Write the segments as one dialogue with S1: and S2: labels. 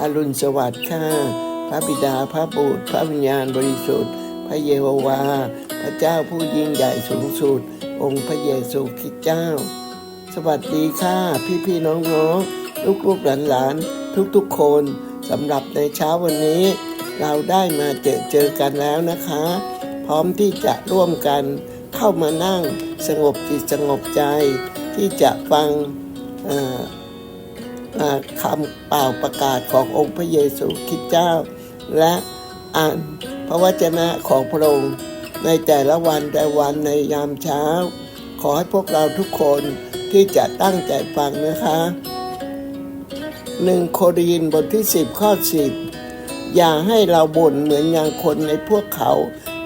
S1: อรุณสวัสดิ์ค่ะ พระบิดาพระบุตร พระวิญญาณบริสุทธิ์ พระเยโฮวา พระเจ้าผู้ยิ่งใหญ่สูงสุด องค์พระเยซูคริสต์เจ้า สวัสดีค่ะ พี่พี่ๆน้องๆลูกๆหลานๆทุกๆคนสำหรับในเช้าวันนี้ เราได้มาเจอเจอกันแล้วนะคะ พร้อมที่จะร่วมกันเข้ามานั่งสงบจิตสงบใจที่จะฟังอ่า คำเปล่าประกาศขององค์พระเยซูคริสต์เจ้า และอ่านพระวจนะของพระองค์ในแต่ละวันแต่วันในยามเช้า ขอให้พวกเราทุกคนที่จะตั้งใจฟังนะคะหนึ่งโครินบทที่ 10 ข้อ 10 อย่าให้เราบ่นเหมือนอย่างคนในพวกเขา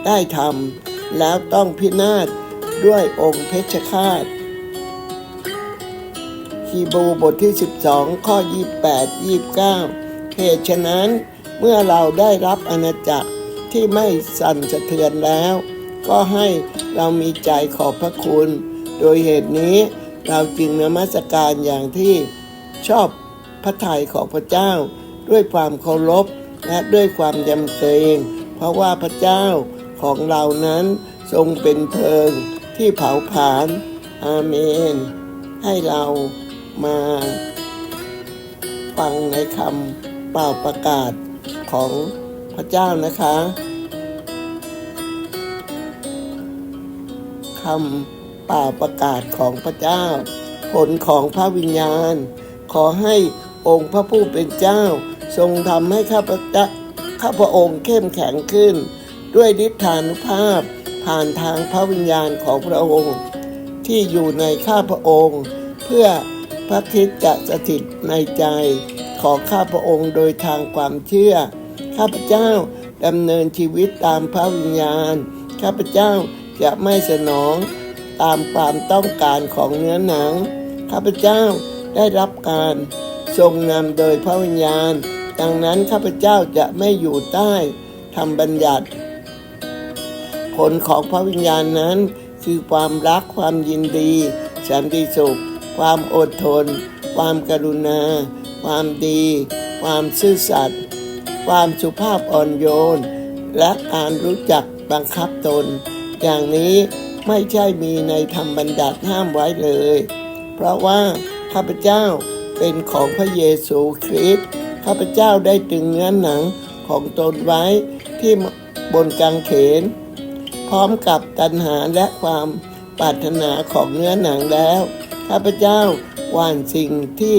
S1: ได้ทำแล้วต้องพินาศด้วยองค์เพชฌฆาต ฮีบูบทที่ 12 ข้อ 28 29เหตุฉะนั้นเมื่อเราได้รับอาณาจักรที่ไม่สั่นสะเทือนแล้ว ก็ให้เรามีใจขอบพระคุณ โดยเหตุนี้เราจึงนมัสการอย่างที่ชอบพระทัยของพระเจ้า ด้วยความเคารพและด้วยความยำเกรงเพราะว่าพระเจ้าของเรานั้นทรงเป็นเพลิงที่เผาผลาญอาเมน ให้เรา มาฟังในคำเป่าประกาศของพระเจ้านะคะคำเป่าประกาศของพระเจ้า ผลของพระวิญญาณ ขอให้องค์พระผู้เป็นเจ้า ทรงทำให้ข้าพเจ้าข้าพระองค์เข้มแข็งขึ้น ด้วยฤทธานุภาพผ่านทางพระวิญญาณของพระองค์ ที่อยู่ในข้าพระองค์ เพื่อ พระคริสตจะสถิตในใจ ขอข้าพระองค์โดยทางความเชื่อ ข้าพเจ้าดำเนินชีวิตตามพระวิญญาณ ข้าพเจ้าจะไม่สนองตามความต้องการของเนื้อหนัง ข้าพเจ้าได้รับการทรงนำโดยพระวิญญาณ ดังนั้นข้าพเจ้าจะไม่อยู่ใต้ทำบัญญัติ ผลของพระวิญญาณนั้นคือความรักความยินดีสันติสุข ความอดทน ความกรุณา ความดี ความซื่อสัตย์ความสุภาพอ่อนโยน และการรู้จักบังคับตน อย่างนี้ไม่ใช่มีในธรรมบัญญัติห้ามไว้เลย เพราะว่าข้าพเจ้าเป็นของพระเยซูคริสต์ข้าพเจ้าได้ตึงเนื้อหนังของตนไว้ที่บนกางเขน พร้อมกับตัณหาและความปรารถนาของเนื้อหนังแล้ว ข้าพเจ้าหว่านสิ่งที่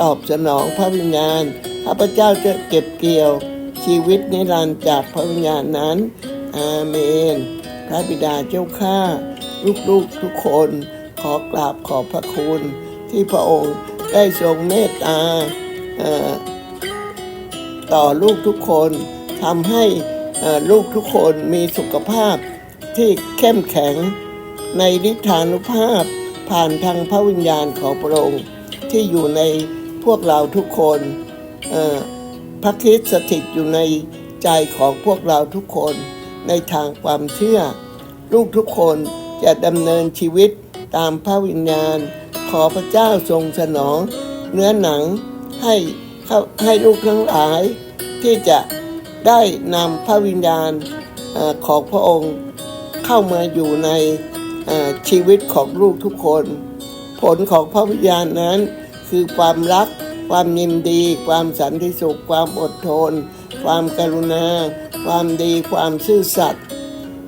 S1: ตอบสนองพระวิญญาณ ข้าพเจ้าจะเก็บเกี่ยวชีวิตนิรันดร์จากพระวิญญาณนั้น อาเมน พระบิดาเจ้าข้าลูกๆทุกคนขอกราบขอบพระคุณ ที่พระองค์ได้ทรงเมตตาต่อลูกทุกคนทำให้ลูกทุกคนมีสุขภาพที่เข้มแข็งในฤทธานุภาพ ผ่านทางพระวิญญาณของพระองค์ที่อยู่ในพวกเราทุกคนพระคริสต์สถิตอยู่ในใจของพวกเราทุกคนในทางความเชื่อ ลูกทุกคนจะดำเนินชีวิตตามพระวิญญาณ ขอพระเจ้าทรงสนอง เนื้อหนังให้ให้ลูกทั้งหลาย ที่จะได้นำพระวิญญาณของพระองค์เข้ามาอยู่ใน ชีวิตของลูกทุกคน ผลของพระวิญญาณนั้น คือความรัก ความยินดี ความสันติสุข ความอดทน ความกรุณา ความดี ความซื่อสัตย์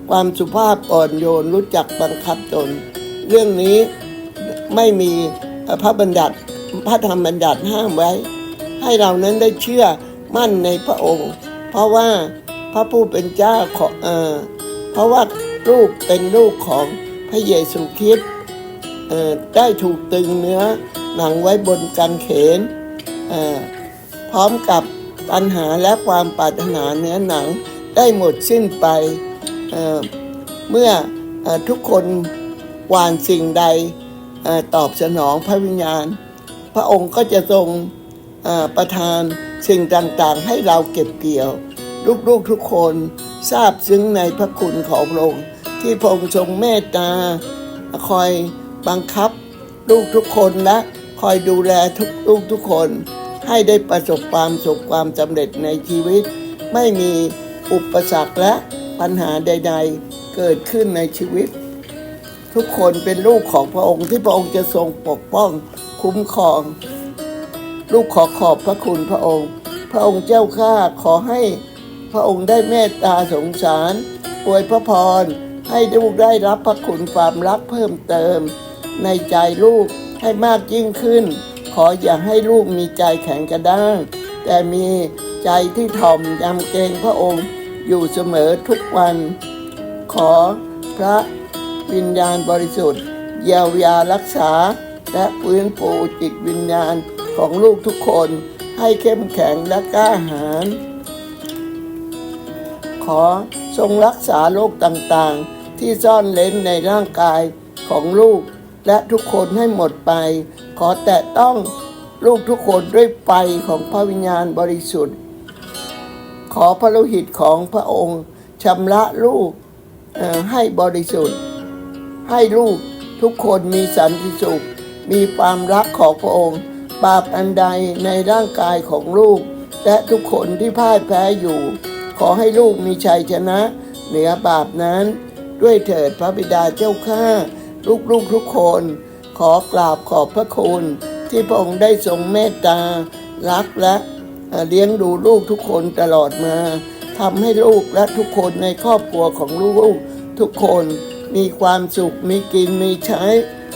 S1: ความสุภาพอ่อนโยนรู้จักบังคับตน เรื่องนี้ไม่มีพระบัญญัติพระธรรมบัญญัติห้ามไว้ ให้เรานั้นได้เชื่อมั่นในพระองค์ เพราะว่าพระผู้เป็นเจ้าของเออเพราะว่าลูกเป็นลูกของ พระเยซูคริสต์ได้ถูกตึงเนื้อหนังไว้บนกางเขนพร้อมกับปัญหาและความปรารถนาเนื้อหนังได้หมดสิ้นไปเเมื่ออทุกคนหวานสิ่งใดออตอบสนองพระวิญญาณ พระองค์ก็จะทรงประทานสิ่งต่างๆ ให้เราเก็บเกี่ยว ลูกๆทุกคนทราบซึ้งในพระคุณของพระองค์ ที่พระองค์ทรงเมตตา คอยบังคับลูกทุกคนและคอยดูแลทุกลูกทุกคน ให้ได้ประสบความสุขความสำเร็จในชีวิต ไม่มีอุปสรรคและปัญหาใด ๆ เกิดขึ้นในชีวิต ทุกคนเป็นลูกของพระองค์ที่พระองค์จะทรงปกป้องคุ้มครอง ลูกขอขอบพระคุณพระองค์ พระองค์เจ้าข้าขอให้พระองค์ได้เมตตาสงสารอวยพระพร ให้ลูกได้รับพระคุณความรักเพิ่มเติม ในใจลูกให้มากยิ่งขึ้น ขออย่าให้ลูกมีใจแข็งกระด้าง แต่มีใจที่ถ่อมยำเกรงพระองค์อยู่เสมอทุกวัน ขอพระวิญญาณบริสุทธิ์เยียวยารักษา และฟื้นฟูจิตวิญญาณของลูกทุกคนให้เข้มแข็งและกล้าหาญขอทรงรักษาโรคต่างๆ ที่ซ่อนเล้นในร่างกายของลูก และทุกคนให้หมดไป ขอแตะต้องลูกทุกคนด้วยไฟของพระวิญญาณบริสุทธิ์ ขอพระโลหิตของพระองค์ชำระลูกให้บริสุทธิ์ ให้ลูกทุกคนมีสันติสุข มีความรักของพระองค์บาปอันใดในร่างกายของลูก และทุกคนที่พ่ายแพ้อยู่ ขอให้ลูกมีชัยชนะ เหนือบาปนั้น ด้วยเถิดพระบิดาเจ้าข้าลูกๆทุกคน ขอกราบขอบพระคุณ ที่พระองค์ได้ทรงเมตตา รักและเลี้ยงดูลูกทุกคนตลอดมาทำให้ลูกและทุกคนในครอบครัวของลูกทุกคนมีความสุขมีกินมีใช้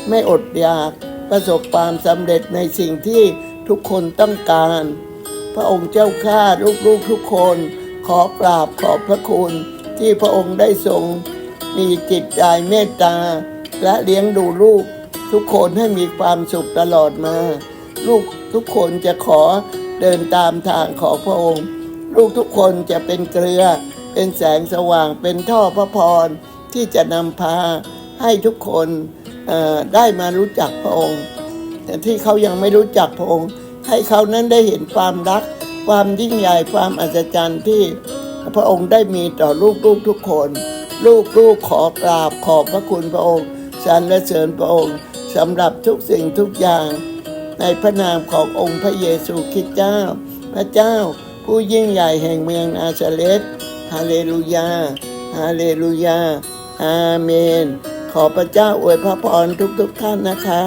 S1: ไม่อดอยาก ประสบความสำเร็จในสิ่งที่ทุกคนต้องการ พระองค์เจ้าข้าลูกๆทุกคน ขอกราบขอบพระคุณ ที่พระองค์ได้ทรง มีจิตใจเมตตา และเลี้ยงดูลูก ทุกคนให้มีความสุขตลอดมา ลูกทุกคนจะขอเดินตามทางของพระองค์ ลูกทุกคนจะเป็นเกลือ เป็นแสงสว่างเป็นท่อพระพร ที่จะนำพาให้ทุกคนได้มารู้จักพระองค์ แต่ที่เขายังไม่รู้จักพระองค์ ให้เขานั้นได้เห็นความรัก ความยิ่งใหญ่ความอัศจรรย์ที่พระองค์ได้มีต่อลูกๆทุกคน ลูกๆขอกราบขอบพระคุณพระองค์สรรเสริญพระองค์สำหรับทุกสิ่งทุกอย่าง ในพระนามขององค์พระเยซูคริสต์เจ้า พระเจ้าผู้ยิ่งใหญ่แห่งเมืองนาซาเรตฮาเลลูยา ฮาเลลูยา อาเมน ขอพระเจ้าอวยพระพรทุกๆท่านนะคะ